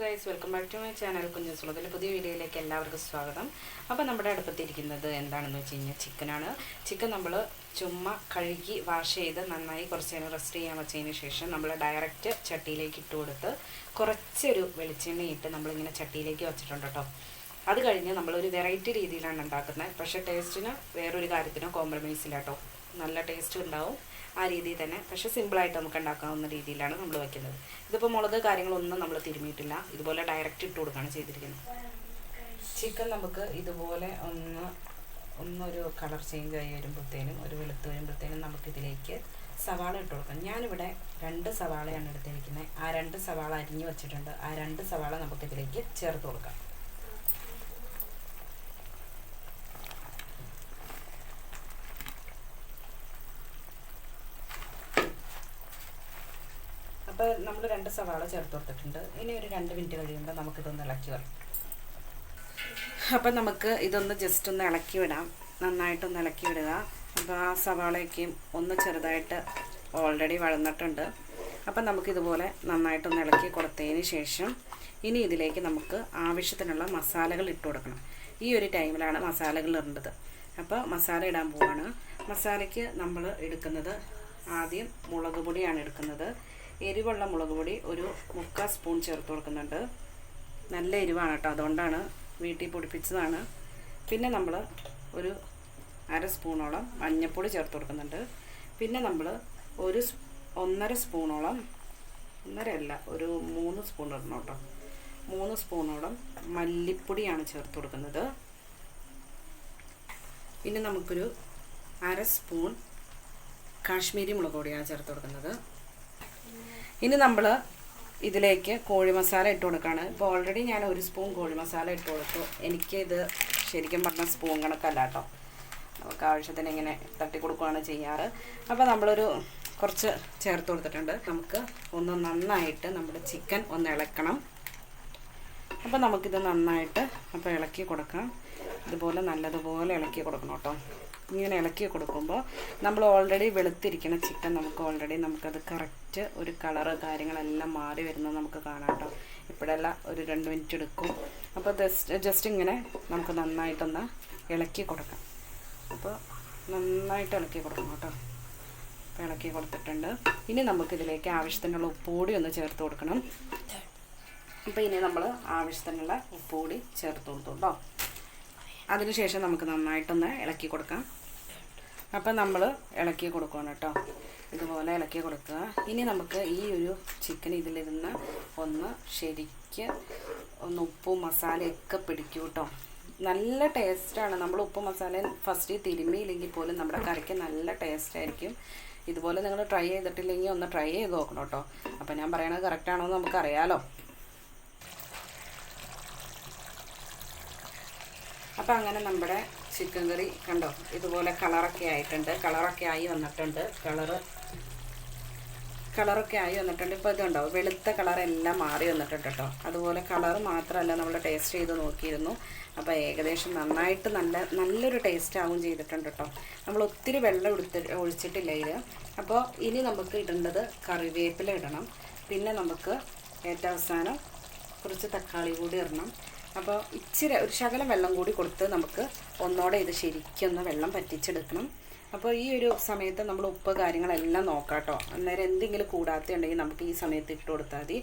Guys welcome back to my channel കുഞ്ഞു സുളതിലെ പുതിയ വീഡിയോയിലേക്ക് എല്ലാവർക്കും സ്വാഗതം. അപ്പോൾ നമ്മുടെ അടുപ്പത്തിരിക്കുന്നത് എന്താണെന്ന് വെച്ച് കഴിഞ്ഞാൽ ചിക്കനാണ്. ചിക്കൻ നമ്മൾ ചുമ്മാ കഴുകി വാഷ് ചെയ്ത് നന്നായി കുറച്ച് നേരം റെസ്റ്റ് ചെയ്യാൻ വെച്ചതിന് ശേഷം നമ്മൾ ഡയറക്റ്റ് ചട്ടിയിലേക്ക് ഇട്ട് കൊടുത്ത് കുറച്ചൊരു വെളിച്ചെണ്ണ ഇട്ട് നമ്മളിങ്ങനെ ചട്ടിയിലേക്ക് വെച്ചിട്ടുണ്ട് കേട്ടോ അത് കഴിഞ്ഞ് നമ്മളൊരു വെറൈറ്റി രീതിയിലാണ് ഉണ്ടാക്കുന്നത്. പക്ഷേ ടേസ്റ്റിന് വേറൊരു കാര്യത്തിനോ കോംപ്രമൈസ് ഇല്ല കേട്ടോ നല്ല ടേസ്റ്റ് ഉണ്ടാവും ആ രീതിയിൽ തന്നെ. പക്ഷേ സിമ്പിളായിട്ട് നമുക്ക് ഉണ്ടാക്കാവുന്ന രീതിയിലാണ് നമ്മൾ വയ്ക്കുന്നത് ഇതിപ്പോൾ മുളക് കാര്യങ്ങളൊന്നും നമ്മൾ തിരുമിയിട്ടില്ല. ഇതുപോലെ ഡയറക്റ്റ് ഇട്ട് കൊടുക്കുകയാണ് ചെയ്തിരിക്കുന്നത്. ചിക്കൻ നമുക്ക് ഇതുപോലെ ഒന്ന് ഒന്നൊരു കളർ ചേഞ്ച് ആയി വരുമ്പോഴത്തേനും ഒരു വെളുത്ത് വരുമ്പോഴത്തേനും നമുക്കിതിലേക്ക് സവാള ഇട്ട് കൊടുക്കാം. ഞാനിവിടെ രണ്ട് സവാളയാണ് എടുത്തിരിക്കുന്നത്. ആ രണ്ട് സവാള അരിഞ്ഞു വെച്ചിട്ടുണ്ട്. ആ രണ്ട് സവാള നമുക്കിതിലേക്ക് ചേർത്ത് കൊടുക്കാം. അപ്പോൾ നമ്മൾ രണ്ട് സവാള ചേർത്ത് കൊടുത്തിട്ടുണ്ട്. ഇനി ഒരു രണ്ട് മിനിറ്റ് കഴിയുമ്പോൾ നമുക്കിതൊന്ന് ഇളക്കി വരാം അപ്പം നമുക്ക് ഇതൊന്ന് ജസ്റ്റ് ഒന്ന് ഇളക്കി വിടാം. നന്നായിട്ടൊന്ന് ഇളക്കി വിടുക. അപ്പോൾ ആ സവാളയൊക്കെയും ഒന്ന് ചെറുതായിട്ട് ഓൾറെഡി വഴന്നിട്ടുണ്ട്. അപ്പം നമുക്കിതുപോലെ നന്നായിട്ടൊന്ന് ഇളക്കി കൊടുത്തതിന് ശേഷം ഇനി ഇതിലേക്ക് നമുക്ക് ആവശ്യത്തിനുള്ള മസാലകൾ ഇട്ട് കൊടുക്കണം. ഈ ഒരു ടൈമിലാണ് മസാലകൾ ഇടേണ്ടത്. അപ്പോൾ മസാല ഇടാൻ പോവാണ്. മസാലയ്ക്ക് നമ്മൾ എടുക്കുന്നത് ആദ്യം മുളക് പൊടിയാണ് എടുക്കുന്നത്. എരിവുള്ള മുളക് പൊടി ഒരു മുക്കാൽ സ്പൂൺ ചേർത്ത് കൊടുക്കുന്നുണ്ട്. നല്ല എരിവാണ് കേട്ടോ. അതുകൊണ്ടാണ് വീട്ടിൽ പൊടിപ്പിച്ചതാണ്. പിന്നെ നമ്മൾ ഒരു അര സ്പൂണോളം മഞ്ഞൾപ്പൊടി ചേർത്ത് കൊടുക്കുന്നുണ്ട്. പിന്നെ നമ്മൾ ഒരു ഒന്നര സ്പൂണോളം ഒന്നര അല്ല ഒരു മൂന്ന് സ്പൂൺ ഇടണം കേട്ടോ. മൂന്ന് സ്പൂണോളം മല്ലിപ്പൊടിയാണ് ചേർത്ത് കൊടുക്കുന്നത്. പിന്നെ നമുക്കൊരു അര സ്പൂൺ കാശ്മീരി മുളക് പൊടിയാണ് ചേർത്ത് കൊടുക്കുന്നത്. ഇനി നമ്മൾ ഇതിലേക്ക് കോഴി മസാല ഇട്ട് കൊടുക്കുകയാണ് ഇപ്പോൾ ഓൾറെഡി ഞാൻ ഒരു സ്പൂൺ കോഴി മസാല ഇട്ട് കൊടുത്തു. എനിക്ക് ഇത് ശരിക്കും പറഞ്ഞ സ്പൂൺ കണക്കല്ല കേട്ടോ നമുക്ക് ആവശ്യത്തിന് ഇങ്ങനെ തട്ടി കൊടുക്കുകയാണ് ചെയ്യാറ്. അപ്പോൾ നമ്മളൊരു കുറച്ച് ചേർത്ത് കൊടുത്തിട്ടുണ്ട്. നമുക്ക് ഒന്ന് നന്നായിട്ട് നമ്മുടെ ചിക്കൻ ഒന്ന് ഇളക്കണം. അപ്പോൾ നമുക്കിത് നന്നായിട്ട് അപ്പോൾ ഇളക്കി കൊടുക്കാം. ഇതുപോലെ നല്ലതുപോലെ ഇളക്കി കൊടുക്കണം കേട്ടോ. ഇങ്ങനെ ഇളക്കി കൊടുക്കുമ്പോൾ നമ്മൾ ഓൾറെഡി വെളുത്തിരിക്കുന്ന ചിക്കൻ നമുക്ക് ഓൾറെഡി നമുക്കത് കറക്റ്റ് ഒരു കളറ് കാര്യങ്ങളെല്ലാം മാറി വരുന്നത് നമുക്ക് കാണാം കേട്ടോ. ഇപ്പോഴല്ല ഒരു രണ്ട് മിനിറ്റ് എടുക്കും. അപ്പോൾ ജസ്റ്റ് ജസ്റ്റ് ഇങ്ങനെ നമുക്ക് നന്നായിട്ടൊന്ന് ഇളക്കി കൊടുക്കാം. അപ്പോൾ നന്നായിട്ട് ഇളക്കി കൊടുക്കണം കേട്ടോ. അപ്പോൾ ഇളക്കി കൊടുത്തിട്ടുണ്ട്. ഇനി നമുക്കിതിലേക്ക് ആവശ്യത്തിനുള്ള ഉപ്പുകൂടി ഒന്ന് ചേർത്ത് കൊടുക്കണം. അപ്പോൾ ഇനി നമ്മൾ ആവശ്യത്തിനുള്ള ഉപ്പ് കൂടി ചേർത്ത് കൊടുത്തു കേട്ടോ. അതിനുശേഷം നമുക്ക് നന്നായിട്ടൊന്ന് ഇളക്കി കൊടുക്കാം. അപ്പം നമ്മൾ ഇളക്കി കൊടുക്കണം കേട്ടോ. ഇതുപോലെ ഇളക്കി കൊടുക്കുക. ഇനി നമുക്ക് ഈ ഒരു ചിക്കൻ ഇതിലിരുന്ന് ഒന്ന് ശരിക്ക് ഒന്ന് ഉപ്പും മസാലയൊക്കെ പിടിക്കും കേട്ടോ. നല്ല ടേസ്റ്റാണ് നമ്മൾ ഉപ്പ് മസാല ഫസ്റ്റ് തിരുമ്മിയില്ലെങ്കിൽ പോലും നമ്മുടെ കറിക്ക് നല്ല ടേസ്റ്റ് ആയിരിക്കും. ഇതുപോലെ നിങ്ങൾ ട്രൈ ചെയ്തിട്ടില്ലെങ്കിൽ ഒന്ന് ട്രൈ ചെയ്ത് നോക്കണം കേട്ടോ. അപ്പം ഞാൻ പറയണത് കറക്റ്റാണോ എന്ന് നമുക്കറിയാലോ. അപ്പം അങ്ങനെ നമ്മുടെ ചിക്കൻ കറി കണ്ടോ? ഇതുപോലെ കളറൊക്കെ ആയിട്ടുണ്ട്. കളറൊക്കെ ആയി വന്നിട്ടുണ്ട്. കളറ് കളറൊക്കെ ആയി വന്നിട്ടുണ്ട്. ഇപ്പോൾ ഇതുണ്ടോ വെളുത്ത കളറെല്ലാം മാറി വന്നിട്ടുണ്ട് കേട്ടോ. അതുപോലെ കളർ മാത്രമല്ല നമ്മൾ ടേസ്റ്റ് ചെയ്ത് നോക്കിയിരുന്നു. അപ്പോൾ ഏകദേശം നന്നായിട്ട് നല്ല നല്ലൊരു ടേസ്റ്റ് ആവും ചെയ്തിട്ടുണ്ട് കേട്ടോ. നമ്മൾ ഒത്തിരി വെള്ളം എടുത്ത് ഒഴിച്ചിട്ടില്ല ഇതിൽ അപ്പോൾ ഇനി നമുക്ക് ഇടേണ്ടത് കറിവേപ്പില ഇടണം. പിന്നെ നമുക്ക് ഏറ്റവും അവസാനം കുറച്ച് തക്കാളി കൂടി ഇടണം. അപ്പോൾ ഇച്ചിരി ഒരു ശകലം വെള്ളം കൂടി കൊടുത്ത് നമുക്ക് ഒന്നോടെ ഇത് ശരിക്കൊന്ന് വെള്ളം പറ്റിച്ചെടുക്കണം. അപ്പോൾ ഈ ഒരു സമയത്ത് നമ്മൾ ഉപ്പ് കാര്യങ്ങളെല്ലാം നോക്കാം കേട്ടോ. അന്നേരം എന്തെങ്കിലും കൂടാത്ത ഉണ്ടെങ്കിൽ നമുക്ക് ഈ സമയത്ത് ഇട്ട് കൊടുത്താൽ മതി.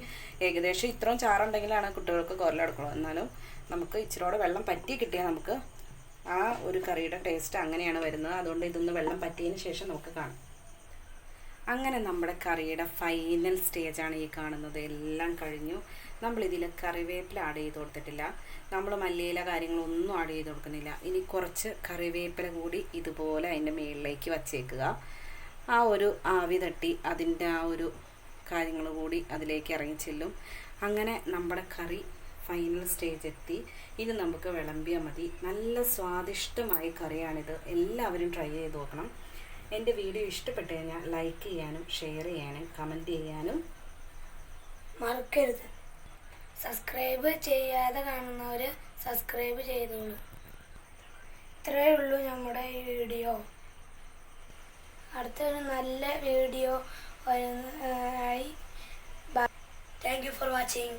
ഏകദേശം ഇത്രയും ചാറുണ്ടെങ്കിലാണ് കുട്ടികൾക്ക് കുരലെടുക്കണം എന്നാലും നമുക്ക് ഇച്ചിരിയോടെ വെള്ളം പറ്റി കിട്ടിയാൽ നമുക്ക് ആ ഒരു കറിയുടെ ടേസ്റ്റ് അങ്ങനെയാണ് വരുന്നത്. അതുകൊണ്ട് ഇതൊന്ന് വെള്ളം പറ്റിയതിന് ശേഷം നമുക്ക് കാണാം. അങ്ങനെ നമ്മുടെ കറിയുടെ ഫൈനൽ സ്റ്റേജാണ് ഈ കാണുന്നത്. എല്ലാം കഴിഞ്ഞു. നമ്മളിതിൽ കറിവേപ്പില ആഡ് ചെയ്ത് കൊടുത്തിട്ടില്ല. നമ്മൾ മല്ലിയില കാര്യങ്ങളൊന്നും ആഡ് ചെയ്ത് കൊടുക്കുന്നില്ല. ഇനി കുറച്ച് കറിവേപ്പില കൂടി ഇതുപോലെ അതിന്റെ മുകളിലേക്ക് വച്ചേക്കുക. ആ ഒരു ആവി തട്ടി അതിന്റെ ആ ഒരു കാര്യങ്ങൾ കൂടി അതിലേക്ക് ഇറങ്ങി ഇറങ്ങിച്ചെല്ലും അങ്ങനെ നമ്മുടെ കറി ഫൈനൽ സ്റ്റേജ് എത്തി. ഇത് നമുക്ക് വിളമ്പിയാൽ മതി. നല്ല സ്വാദിഷ്ടമായ കറിയാണിത്. എല്ലാവരും ട്രൈ ചെയ്ത് നോക്കണം. എന്റെ വീഡിയോ ഇഷ്ടപ്പെട്ട് കഴിഞ്ഞാൽ ലൈക്ക് ചെയ്യാനും ഷെയർ ചെയ്യാനും കമന്റ് ചെയ്യാനും മറക്കരുത്. സബ്സ്ക്രൈബ് ചെയ്യാതെ കാണുന്നവർ സബ്സ്ക്രൈബ് ചെയ്തോളൂ. ഇത്രയേ ഉള്ളൂ നമ്മുടെ ഈ വീഡിയോ അടുത്തൊരു നല്ല വീഡിയോ ആയി. Thank you for watching